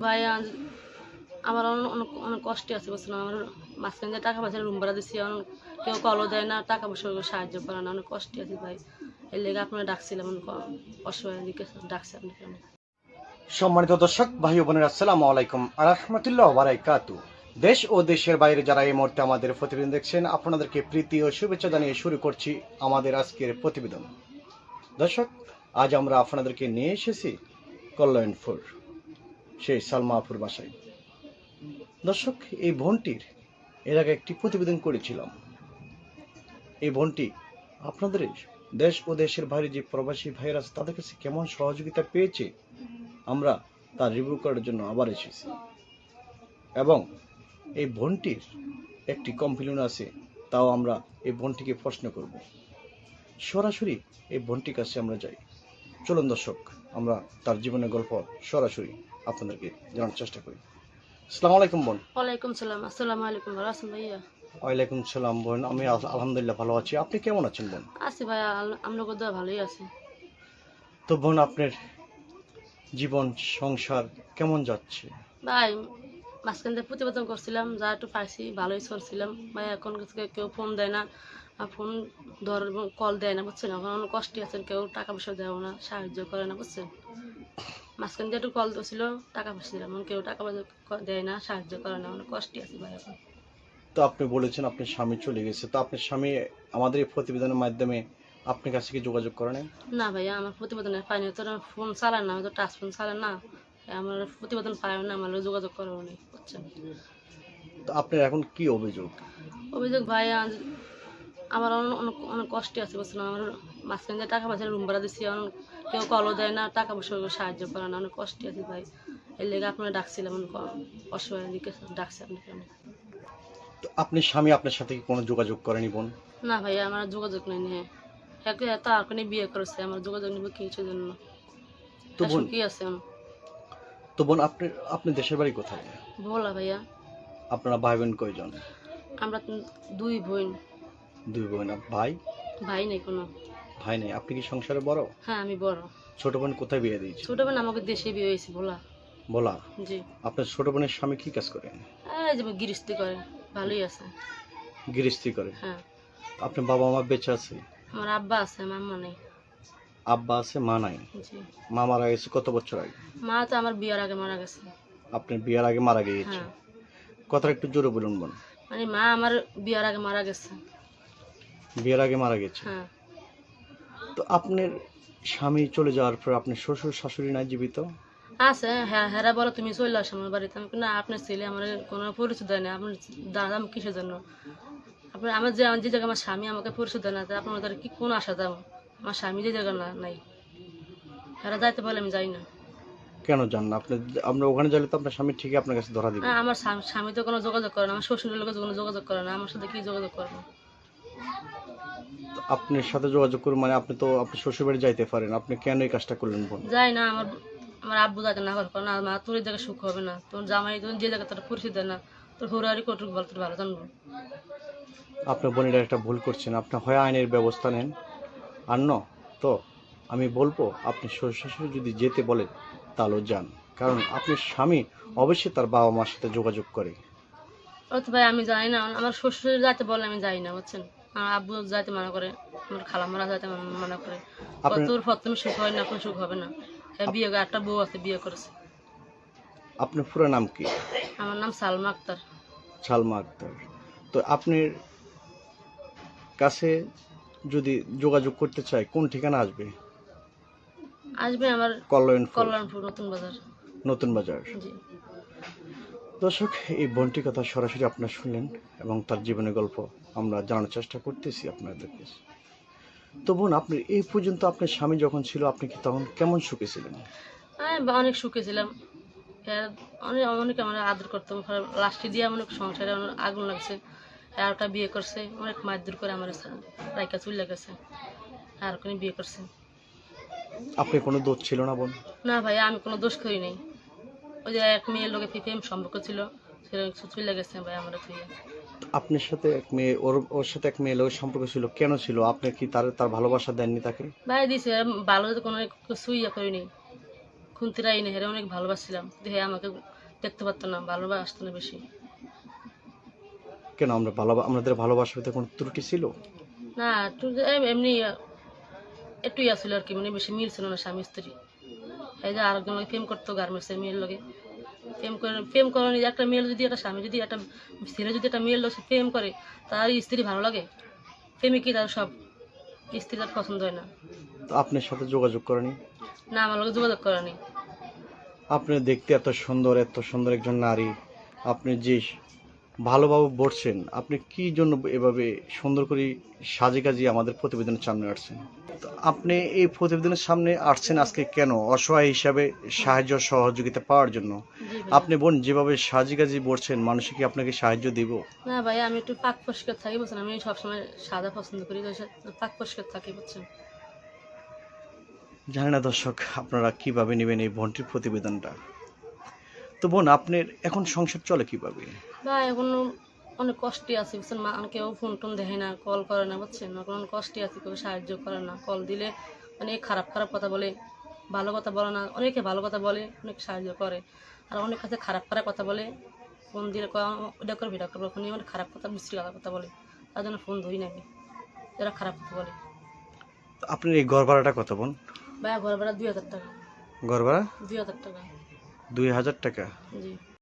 ভাই আমার অনেক, অনেক- কষ্টে আছে, বুঝছেন? আমার মাঝখানে টাকা পয়সা রুম ভাড়া দিচ্ছি কেউ কলও দেয় না, টাকা পয়সা সাহায্য করে না, অনেক কষ্টে আছে ভাই। এর লেগে আপনার ডাকছিলাম অসহায় দিকে ডাকছে আপনাকে। সম্মানিত দর্শক, ভাই বোনের, আসসালামু আলাইকুম রহমতুল্লাহ বারাকাতু। দেশ ও দেশের বাইরে যারা এই মুহূর্তে আমাদের প্রতিবেদন দেখছেন, আপনাদেরকে প্রীতি ও শুভেচ্ছা জানিয়ে শুরু করছি আমাদের আজকের প্রতিবেদন। দর্শক, আজ আমরা আপনাদেরকে নিয়ে এসেছি কল্যাণপুর। সেই সালমাপুর বাসায়। দর্শক, এই বোনটির এর আগে একটি প্রতিবেদন করেছিলাম। এই বোনটি আপনাদের দেশ ও দেশের বাইরে যে প্রবাসী ভাইরা আছে, তাদের কাছে কেমন সহযোগিতা পেয়েছে, আমরা তার রিভিউ করার জন্য আবার এসেছি। এবং এই বোনটির একটি কমপ্লেন আছে, তাও আমরা এই বোনটিকে প্রশ্ন করব। সরাসরি এই বোনটির কাছে আমরা যাই। চলুন দর্শক, আমরা তার জীবনের গল্প সরাসরি আপনাদেরকে জানার চেষ্টা করি। আসসালামু আলাইকুম বোন। ওয়ালাইকুম সালাম। আসসালামু আলাইকুম। ভালো আছেন ভাইয়া? ওয়ালাইকুম সালাম বোন। আমি আলহামদুলিল্লাহ ভালো আছি। আপনি কেমন আছেন বোন? আছি ভাই আমরা কোথাও ভালোই আছি। তো বোন আপনার জীবন সংসার কেমন যাচ্ছে? ভাই মাঝখান থেকে প্রতিবেদন করছিলাম যা একটু পাইছি ভালোই চলছিলাম। ভাই এখন কাছে কেউ ফোন দেয় না ফোন ধর কল দেয় না বুঝছেন? এখন অনেক কষ্টে আছেন কেউ টাকা পয়সা দেয় না সাহায্য করে না বুঝছেন? মাঝখান দিয়ে একটু কল দিয়েছিল টাকা পয়সা দিলাম। কেউ টাকা পয়সা দেয় না সাহায্য করে না অনেক কষ্টে আছি ভাই এখন। তো আপনি বলেছেন আপনার স্বামী চলে গেছে। তো আপনার স্বামী আমাদের এই প্রতিবেদনের মাধ্যমে আপনার কাছে কি যোগাযোগ করে নাই? না ভাইয়া আমার প্রতিবেদনে পাইনি তো ফোন চালান না তো টাচ ফোন চালান না। আমার প্রতিবেদন পায় না আমার যোগাযোগ করে বুঝছেন তো আপনার এখন কি অভিযোগ? অভিযোগ ভাই আমার অনেক অনেক কষ্টে আছে বুঝছেন আমার মাঝখানে যে টাকা পয়সা রুম ভাড়া দিচ্ছি অনেক কেউ কলও দেয় না টাকা পয়সা সাহায্য করে না অনেক কষ্টে আছে ভাই। এর লেগে আপনারা ডাকছিলাম অনেক অসহায় দিকে ডাকছে আপনাকে। তো স্বামী আপনার সাথে কি কোনো যোগাযোগ করেনি বোন? না ভাই আমার যোগাযোগ নেই নিয়ে। একে তার কোনো বিয়ে করেছে আমার যোগাযোগ নেবে কিছু জন্য। তো বোন কি আছে আমার? তো বোন আপনি আপনি দেশের বাড়ি কোথায়? বলা ভাইয়া। আপনারা ভাই বোন কয়জন? আমরা দুই বোন। দুই বোন ভাই? ভাই নেই কোনো। ভাই নেই। আপনি কি সংসারে বড়? হ্যাঁ আমি বড়। ছোট বোন কোথায় বিয়ে দিয়েছে? ছোট বোন আমাকে দেশে বিয়ে হয়েছে বলা বলা জি। আপনার ছোট বোনের স্বামী কি কাজ করে? এই যে গৃহস্থী করে ভালোই আছে। গৃহস্থী করে? হ্যাঁ। আপনার বাবা মা বেঁচে আছে? আমার আব্বা আছে আমার আম্মা নেই। আব্বা আছে মা নাই? মা মারা গেছে কত বছর আগে? মা তো আমার বিয়ের আগে মারা গেছে। আপনার বিয়ের আগে মারা গিয়েছে হ্যাঁ। কথাটা একটু জোরে বলুন বোন। মানে মা আমার বিয়ের আগে মারা গেছে। বিয়ের আগে মারা গেছে? হ্যাঁ। তো আপনার স্বামী চলে যাওয়ার পর আপনার শ্বশুর শাশুড়ি নাই জীবিত? আছে হ্যাঁ হ্যাঁ বলো তুমি চলে আসো আমার বাড়িতে। আমি না আপনার ছেলে আমার কোনো পরিচয় দেয় না। আপনার দাদা আমি কিসের জন্য? আপনার আমার যে যে জায়গায় আমার স্বামী আমাকে পরিচয় দেয় না আপনার কি কোন আশা দাম আমার স্বামী যে জায়গা না নাই। এরা যাইতে পারলে আমি যাই না। কেন জান না? আপনি আমরা ওখানে গেলে তো আপনার স্বামী ঠিকই আপনার কাছে ধরা দিবে। আমার স্বামী- তো কোনো যোগাযোগ করে না। আমার শ্বশুরের লোকের কোনো যোগাযোগ করে না। আমার সাথে কি যোগাযোগ করব? আপনার সাথে যোগাযোগ করুন মানে আপনি তো আপনি শ্বশুর বাড়ি যাইতে পারেন আপনি কেন এই কাজটা করলেন বোন যাই না আমার আমার আব্বু যাকে না করে না মা তোর এই জায়গায় সুখ হবে না তোর জামাই তোর যে জায়গায় তোর পরিচিত না তোর হুরারি কটুক বল তোর ভালো জানব। আপনার বোনেরা একটা ভুল করছেন আপনি হয় আইনের ব্যবস্থা নেন। আর ন তো আমি বলব আপনি শ্বশুর শাশুড়ি যদি যেতে বলেন তাহলেও যান। কারণ আপনার স্বামী অবশ্যই তার বাবা মার সাথে যোগাযোগ করে। ও তো ভাই আমি যাই না আমার শ্বশুর যাতে বলে আমি যাই না বুঝছেন? আমার আব্বু যাইতে মানা করে আমার খালামারা যাইতে মানা- করে। তোর প্রথমে সুখ হয় না সুখ হবে না। বিয়ে একটা বউ আছে বিয়ে করেছে। আপনার পুরো নাম কি? আমার নাম সালমা আক্তার। সালমা আক্তার। তো আপনার কাছে যদি যোগাযোগ করতে চায় কোন ঠিকানা আসবে? আসবে আমার কল্যাণপুর। কল্যাণপুর নতুন বাজার। নতুন বাজার। দর্শক এই বোনটির কথা সরাসরি আপনার শুনলেন এবং তার জীবনের গল্প আমরা জানার চেষ্টা করতেছি আপনাদেরকে। তো বোন আপনি এই পর্যন্ত আপনার স্বামী যখন ছিল আপনি কি তখন কেমন সুখে ছিলেন? বা- অনেক সুখে ছিলাম। হ্যাঁ, অনেক অনেক আমার আদর করতাম লাস্টে দিয়ে অনেক সংসারে আগুন লাগছে। আর ওটা বিয়ে করছে। অনেক মারধর করে আমার রাইকা চুলে গেছে। আর ওখানে বিয়ে করছে। আপনি কোনো দোষ ছিল না বোন? না ভাই আমি কোনো দোষ করি নাই। ওই যে এক মেয়ের লোকে প্রেম সম্পর্ক ছিল সে চলে গেছে ভাই আমার তুই আপনার সাথে এক মেয়ে ওর ওর সাথে এক মেয়ে লোকের সম্পর্ক ছিল কেন ছিল? আপনি কি তার তার ভালোবাসা দেননি তাকে? ভাই দিছে ভালো কোনো কিছুই ইয়ে করিনি। খুন্তিরাই না হেরে অনেক ভালোবাসছিলাম। দেখে আমাকে দেখতে পারতো না ভালোবাসতো না বেশি। কেন আমরা ভালো আমাদের ভালোবাসার ভিতরে কোনো ত্রুটি ছিল? না এমনি একটু ইয়া ছিল আর কি মানে বেশি মিল ছিল না স্বামী স্ত্রী এই যে আরেকজন প্রেম করতো গার্মেন্টসের মেয়ের লোকে প্রেম করে প্রেম করেনি একটা মেয়ের যদি একটা স্বামী যদি একটা ছেলে যদি একটা মেয়ের লোক সে প্রেম করে তার স্ত্রী ভালো লাগে? প্রেমিকই তার সব স্ত্রী তার পছন্দ হয় না? তো আপনার সাথে যোগাযোগ করেনি? না আমার লোকে যোগাযোগ করেনি আপনি দেখতে এত সুন্দর এত সুন্দর একজন নারী। আপনি যে ভালোভাবে বসছেন আপনি কি জন্য এভাবে সুন্দর করে সাজে কাজে আমাদের প্রতিবেদনের সামনে আসছেন? তো আপনি এই প্রতিবেদনের সামনে আসছেন আজকে কেন? অসহায় হিসাবে সাহায্য সহযোগিতা পাওয়ার জন্য। আপনি বোন যেভাবে সাজি কাজে বলছেন মানুষ কি আপনাকে সাহায্য দিব? না ভাই আমি একটু পাক পরিষ্কার থাকি বুঝছেন? আমি সবসময় সাদা পছন্দ করি তো পাক পরিষ্কার থাকি বুঝছেন? জানি না দর্শক আপনারা কীভাবে নেবেন এই বোনটির প্রতিবেদনটা? তো বোন আপনার এখন সংসার চলে কীভাবে? ভাই এখন অনেক কষ্টে আছে বুঝছেন? মা কেউ ফোন টোন দেখে না কল করে না বুঝছেন? এখন অনেক কষ্টে আছে কেউ সাহায্য করে না কল দিলে অনেক খারাপ খারাপ কথা বলে ভালো কথা বলে না অনেকে ভালো কথা বলে অনেক সাহায্য করে। আর অনেক কাছে খারাপ খারাপ কথা বলে ফোন দিলে ওটা করবি এটা করব। ফোনে অনেক খারাপ কথা মিষ্টি কথা কথা বলে। তার জন্য ফোন ধরি নাকি এরা খারাপ কথা বলে। আপনার এই ঘর ভাড়াটা কত বোন? ভাইয়া ঘর ভাড়া দুই হাজার টাকা। ঘর ভাড়া? দুই হাজার টাকা। দুই হাজার টাকা? জি।